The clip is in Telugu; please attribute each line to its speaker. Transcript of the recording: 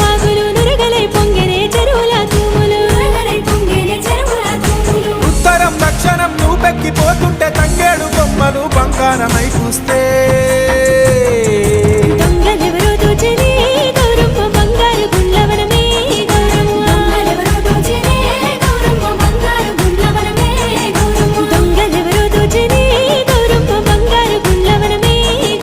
Speaker 1: వాగులు పొంగినే చెరువుల తూములు. నురగలై పొంగినే చెరువుల తూములు.
Speaker 2: ఉత్తరం దక్షిణం నువ్వు పెక్కిపోతుంటే తంగేడు బొమ్మలు బంగారమై చూస్తే